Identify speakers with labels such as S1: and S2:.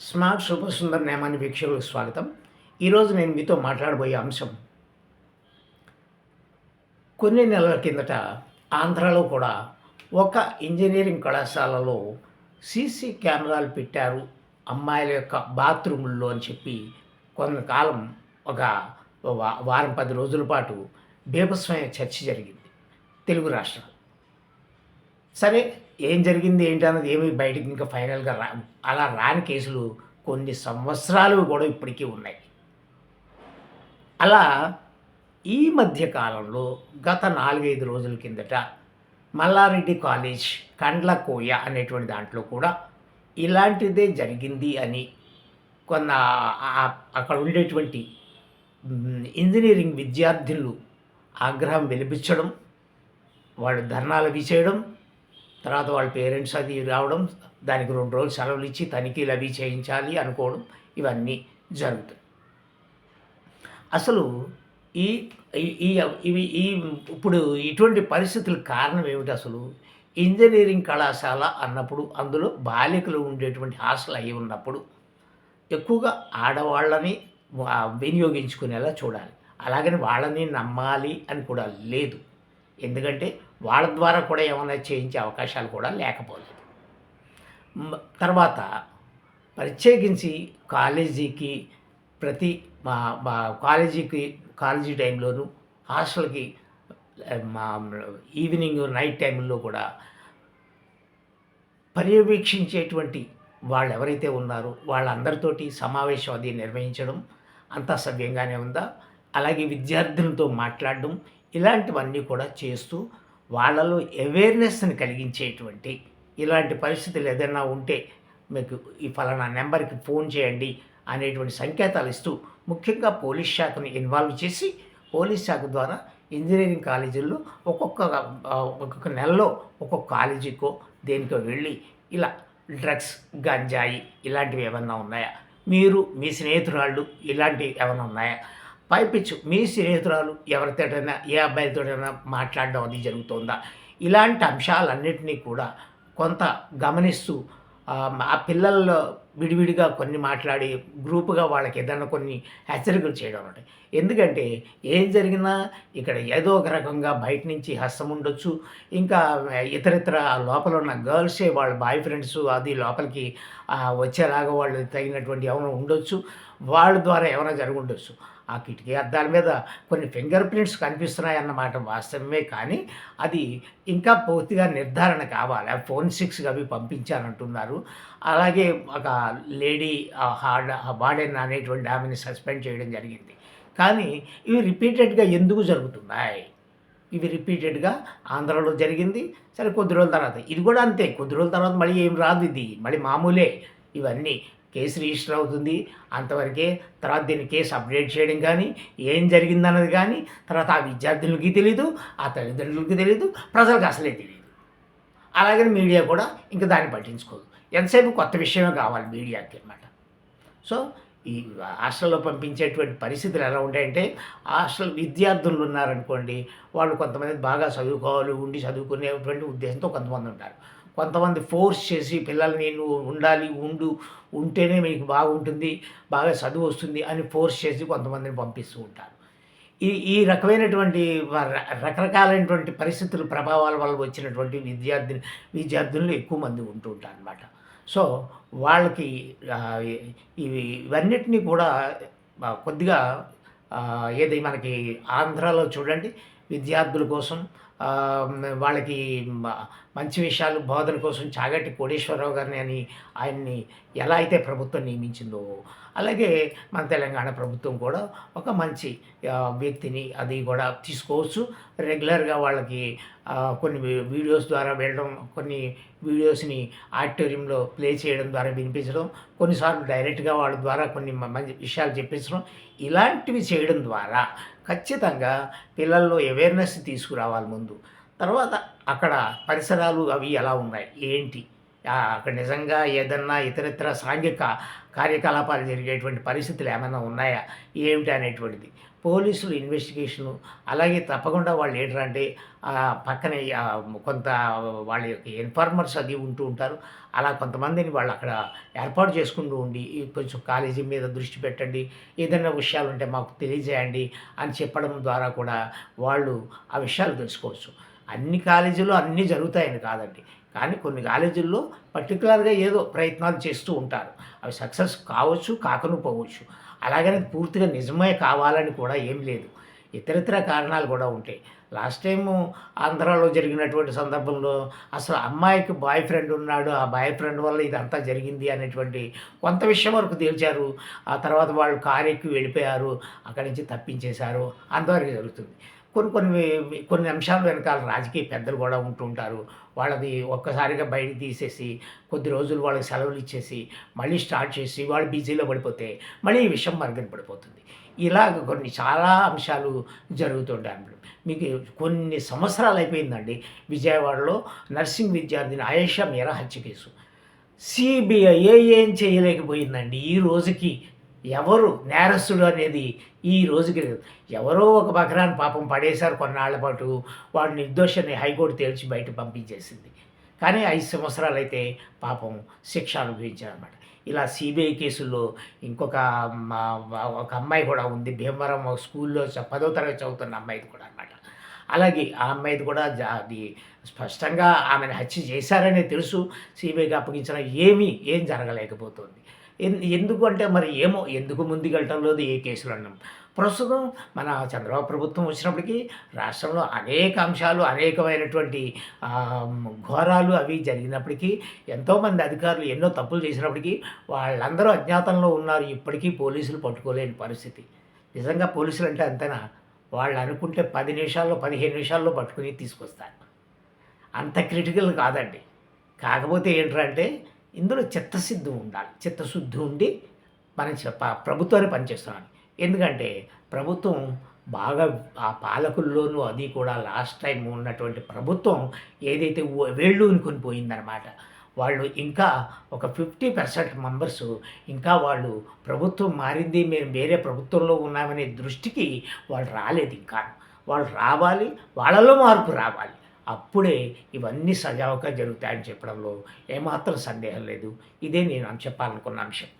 S1: Smart super Sundar Nemani వీక్షకులకు స్వాగతం. ఈరోజు నేను మీతో మాట్లాడబోయే అంశం కొన్ని నెలల కిందట ఆంధ్రాలో కూడా ఒక ఇంజనీరింగ్ కళాశాలలో సీసీ కెమెరాలు పెట్టారు అమ్మాయిల యొక్క బాత్రూముల్లో అని చెప్పి కొంతకాలం ఒక వారం పది రోజుల పాటు బీభత్సమైన చర్చ జరిగింది తెలుగు రాష్ట్రాలు. సరే ఏం జరిగింది ఏంటి అన్నది ఏమి బయటకు ఇంకా ఫైనల్గా రా అలా రాని కేసులు కొన్ని సంవత్సరాలు కూడా ఇప్పటికీ ఉన్నాయి. అలా ఈ మధ్య కాలంలో గత నాలుగైదు రోజుల కిందట మల్లారెడ్డి కాలేజ్ కండ్ల కోయ అనేటువంటి దాంట్లో కూడా ఇలాంటిదే జరిగింది అని కొన్న అక్కడ ఉండేటువంటి ఇంజనీరింగ్ విద్యార్థులు ఆగ్రహం వెలిపించడం వాళ్ళు ధర్నాలు అవి చేయడం తర్వాత వాళ్ళ పేరెంట్స్ అది రావడం దానికి రెండు రోజులు సెలవులు ఇచ్చి తనిఖీలు అవి చేయించాలి అనుకోవడం ఇవన్నీ జరుగుతాయి. అసలు ఈ ఈ- ఇవి ఈ ఇప్పుడు ఇటువంటి పరిస్థితులకు కారణం ఏమిటి అసలు? ఇంజనీరింగ్ కళాశాల అన్నప్పుడు అందులో బాలికలు ఉండేటువంటి హాస్టల్ అయి ఉన్నప్పుడు ఎక్కువగా ఆడవాళ్ళని వినియోగించుకునేలా చూడాలి. అలాగని వాళ్ళని నమ్మాలి అని కూడా లేదు. ఎందుకంటే వాళ్ళ ద్వారా కూడా ఏమైనా చేయించే అవకాశాలు కూడా లేకపోలేదు. తర్వాత ప్రత్యేకించి కాలేజీకి ప్రతి మా మా కాలేజీకి కాలేజీ టైంలోను హాస్టల్కి మా ఈవినింగ్ నైట్ టైంలో కూడా పర్యవేక్షించేటువంటి వాళ్ళు ఎవరైతే ఉన్నారో వాళ్ళందరితోటి సమావేశం అది నిర్వహించడం అంతా సవ్యంగానే ఉందా? అలాగే విద్యార్థులతో మాట్లాడడం ఇలాంటివన్నీ కూడా చేస్తూ వాళ్ళలో అవేర్నెస్ని కలిగించేటువంటి ఇలాంటి పరిస్థితులు ఏదైనా ఉంటే మీకు ఈ ఫలానా నెంబర్కి ఫోన్ చేయండి అనేటువంటి సంకేతాలు ఇస్తూ ముఖ్యంగా పోలీస్ శాఖను ఇన్వాల్వ్ చేసి పోలీస్ శాఖ ద్వారా ఇంజనీరింగ్ కాలేజీల్లో ఒక్కొక్క ఒక్కొక్క నెలలో ఒక్కొక్క కాలేజీకో దేనికో వెళ్ళి ఇలా డ్రగ్స్ గంజాయి ఇలాంటివి ఏమన్నా ఉన్నాయా? మీరు మీ స్నేహితురాళ్ళు ఇలాంటివి ఏమైనా ఉన్నాయా? పైపించు మీ స్నేహితురాలు ఎవరితోటైనా ఏ అబ్బాయితోటైనా మాట్లాడడం అది జరుగుతుందా? ఇలాంటి అంశాలన్నింటినీ కూడా కొంత గమనిస్తూ ఆ, పిల్లల్లో విడివిడిగా కొన్ని మాట్లాడి గ్రూపుగా వాళ్ళకి ఏదైనా కొన్ని హెచ్చరికలు చేయడం ఉంటాయి ఎందుకంటే ఏం జరిగినా ఇక్కడ ఏదో ఒక రకంగా బయట నుంచి హస్తం ఉండొచ్చు. ఇంకా ఇతరితర లోపల ఉన్న గర్ల్సే వాళ్ళ బాయ్ ఫ్రెండ్స్ అది లోపలికి వచ్చేలాగా వాళ్ళు తగినటువంటి ఏమైనా ఉండొచ్చు. వాళ్ళ ద్వారా ఏమైనా జరుగుండొచ్చు. ఆ కిటికీ అద్దాల మీద కొన్ని ఫింగర్ ప్రింట్స్ కనిపిస్తున్నాయి అన్నమాట వాస్తవమే కానీ అది ఇంకా పూర్తిగా నిర్ధారణ కావాలి. ఫోన్సిక్స్గా అవి పంపించారంటున్నారు అలాగే ఒక లేడీ హార్డ్ బాడెన్ అనేటువంటి ఆమెని సస్పెండ్ చేయడం జరిగింది. కానీ ఇవి రిపీటెడ్గా ఎందుకు జరుగుతున్నాయి? ఇవి రిపీటెడ్గా ఆంధ్రాలో జరిగింది సరే కొద్ది రోజుల తర్వాత. ఇది కూడా అంతే కొద్ది రోజుల తర్వాత మళ్ళీ ఏం రాదు ఇది. మళ్ళీ మామూలే ఇవన్నీ. కేసు రిజిస్టర్ అవుతుంది. అంతవరకే తర్వాత దీన్ని కేసు అప్డేట్ చేయడం కానీ ఏం జరిగిందన్నది కానీ తర్వాత ఆ విద్యార్థులకి తెలీదు ఆ తల్లిదండ్రులకి తెలీదు ప్రజలకు అసలే తెలియదు అలాగని మీడియా కూడా ఇంకా దాన్ని పట్టించుకోదు. ఎంతసేపు కొత్త విషయమే కావాలి మీడియాకి అన్నమాట. సో ఈ హాస్టల్లో పంపించేటువంటి పరిస్థితులు ఎలా ఉంటాయంటే హాస్టల్ విద్యార్థులు ఉన్నారనుకోండి వాళ్ళు కొంతమంది బాగా చదువుకోవాలి ఉండి చదువుకునేటువంటి ఉద్దేశంతో కొంతమంది ఉంటారు. కొంతమంది ఫోర్స్ చేసి పిల్లల్ని నువ్వు ఉండాలి ఉండు ఉంటేనే మీకు బాగుంటుంది బాగా చదువు వస్తుంది అని ఫోర్స్ చేసి కొంతమందిని పంపిస్తూ ఉంటారు. ఈ ఈ రకమైనటువంటి రకరకాలైనటువంటి పరిస్థితుల ప్రభావాల వల్ల వచ్చినటువంటి విద్యార్థి విద్యార్థులు ఎక్కువ మంది ఉంటూ ఉంటారు అనమాట సో వాళ్ళకి ఇవి ఇవన్నిటినీ కూడా కొద్దిగా ఏది మనకి ఆంధ్రాలో చూడండి విద్యార్థుల కోసం వాళ్ళకి మంచి విషయాలు బోధన కోసం చాగట్టి కోటేశ్వరరావు గారిని అని ఆయన్ని ఎలా అయితే ప్రభుత్వం నియమించిందో అలాగే మన తెలంగాణ ప్రభుత్వం కూడా ఒక మంచి వ్యక్తిని అది కూడా తీసుకోవచ్చు. రెగ్యులర్గా వాళ్ళకి కొన్ని వీడియోస్ ద్వారా వెళ్ళడం కొన్ని వీడియోస్ని ఆడిటోరియంలో ప్లే చేయడం ద్వారా వినిపించడం కొన్నిసార్లు డైరెక్ట్గా వాళ్ళ ద్వారా కొన్ని మ- మంచి విషయాలు చెప్పించడం ఇలాంటివి చేయడం ద్వారా ఖచ్చితంగా పిల్లల్లో అవేర్నెస్ తీసుకురావాలి ముందు. తర్వాత అక్కడ పరిసరాలు అవి ఎలా ఉన్నాయి? ఏంటి? అక్కడ నిజంగా ఏదన్నా ఇతరితర సాంఘిక కార్యకలాపాలు జరిగేటువంటి పరిస్థితులు ఏమైనా ఉన్నాయా? ఏమిటి అనేటువంటిది. పోలీసులు ఇన్వెస్టిగేషను అలాగే తప్పకుండా వాళ్ళు ఏంటంటే అంటే పక్కనే కొంత వాళ్ళ యొక్క ఇన్ఫార్మర్స్ అది ఉంటూ ఉంటారు. అలా కొంతమందిని వాళ్ళు అక్కడ ఏర్పాటు చేసుకుంటూ ఉండి కొంచెం కాలేజీ మీద దృష్టి పెట్టండి ఏదైనా విషయాలు ఉంటే మాకు తెలియజేయండి అని చెప్పడం ద్వారా కూడా వాళ్ళు ఆ విషయాలు తెలుసుకోవచ్చు. అన్ని కాలేజీలో అన్నీ జరుగుతాయని కాదండి. కానీ కొన్ని కాలేజీల్లో పర్టికులర్గా ఏదో ప్రయత్నాలు చేస్తూ ఉంటారు. అవి సక్సెస్ కావచ్చు కాకను పోవచ్చు. అలాగని పూర్తిగా నిజమే కావాలని కూడా ఏం లేదు. ఇతరితర కారణాలు కూడా ఉంటాయి. లాస్ట్ టైం ఆంధ్రాలో జరిగినటువంటి సందర్భంలో అసలు అమ్మాయికి బాయ్ ఫ్రెండ్ ఉన్నాడు. ఆ బాయ్ ఫ్రెండ్ వల్ల ఇదంతా జరిగింది అనేటువంటి కొంత విషయం వరకు తేల్చారు. ఆ తర్వాత వాళ్ళు కారు ఎక్కి వెళ్ళిపోయారు. అక్కడి నుంచి తప్పించేశారు. అంతవరకు జరుగుతుంది. కొన్ని కొన్ని కొన్ని అంశాలు వెనకాల రాజకీయ పెద్దలు కూడా ఉంటుంటారు. వాళ్ళది ఒక్కసారిగా బయట తీసేసి కొద్ది రోజులు వాళ్ళకి సెలవులు ఇచ్చేసి మళ్ళీ స్టార్ట్ చేసి వాళ్ళు బిజీలో పడిపోతే మళ్ళీ ఈ విషయం మరుగున పడిపోతుంది. ఇలాగ కొన్ని చాలా అంశాలు జరుగుతుంటాయి మీకు కొన్ని సంవత్సరాలు అయిపోయిందండి విజయవాడలో నర్సింగ్ విద్యార్థిని ఆయేషా మీరా హత్య కేసు. సిబిఐ ఏం చేయలేకపోయిందండి ఈ రోజుకి ఎవరు నేరస్తుడు అనేది ఈ రోజుకి లేదు. ఎవరో ఒక బకరాన్ని పాపం పడేశారు కొన్నాళ్ళ పాటు వాడు నిర్దోషాన్ని హైకోర్టు తేల్చి బయట పంపించేసింది. కానీ ఐదు సంవత్సరాలు అయితే పాపం శిక్ష అనుభవించారనమాట ఇలా సిబిఐ కేసుల్లో ఇంకొక మా- ఒక అమ్మాయి కూడా ఉంది. భీమవరం స్కూల్లో చ- పదో తరగతి చదువుతున్న అమ్మాయిది కూడా అనమాట అలాగే ఆ అమ్మాయిది కూడా జా- అది స్పష్టంగా ఆమెను హత్య చేశారనే తెలుసు. సిబిఐకి అప్పగించిన ఏమీ ఏం జరగలేకపోతుంది. ఎందుకు అంటే మరి ఏమో ఎందుకు ముందుకెళ్ళటం లేదు ఏ కేసులు అన్నాం ప్రస్తుతం మన చంద్రబాబు ప్రభుత్వం వచ్చినప్పటికీ రాష్ట్రంలో అనేక అంశాలు అనేకమైనటువంటి ఘోరాలు అవి జరిగినప్పటికీ ఎంతోమంది అధికారులు ఎన్నో తప్పులు చేసినప్పటికీ వాళ్ళందరూ అజ్ఞాతంలో ఉన్నారు. ఇప్పటికీ పోలీసులు పట్టుకోలేని పరిస్థితి. నిజంగా పోలీసులు అంటే అంతేనా? వాళ్ళు అనుకుంటే పది నిమిషాల్లో పదిహేను నిమిషాల్లో పట్టుకుని తీసుకొస్తారు. అంత క్రిటికల్ కాదండి. కాకపోతే ఏంటంటే ఇందులో చిత్తశుద్ధి ఉండాలి. చిత్తశుద్ధి ఉండి మనం చెప్ప ప్రభుత్వాన్ని పనిచేస్తున్నాను. ఎందుకంటే ప్రభుత్వం బాగా ఆ పాలకుల్లోనూ అది కూడా లాస్ట్ టైం ఉన్నటువంటి ప్రభుత్వం ఏదైతే వేళ్ళు ఉనుకొని పోయిందనమాట వాళ్ళు ఇంకా ఒక ఫిఫ్టీ పర్సెంట్ మెంబర్స్ ఇంకా వాళ్ళు ప్రభుత్వం మారింది మేము వేరే ప్రభుత్వంలో ఉన్నామనే దృష్టికి వాళ్ళు రాలేదు ఇంకా. వాళ్ళు రావాలి వాళ్ళలో మార్పు రావాలి. అప్పుడే ఇవన్నీ సజావుగా జరుగుతాయని చెప్పడంలో ఏమాత్రం సందేహం లేదు. ఇదే నేను చెప్పాలనుకున్న అంశం.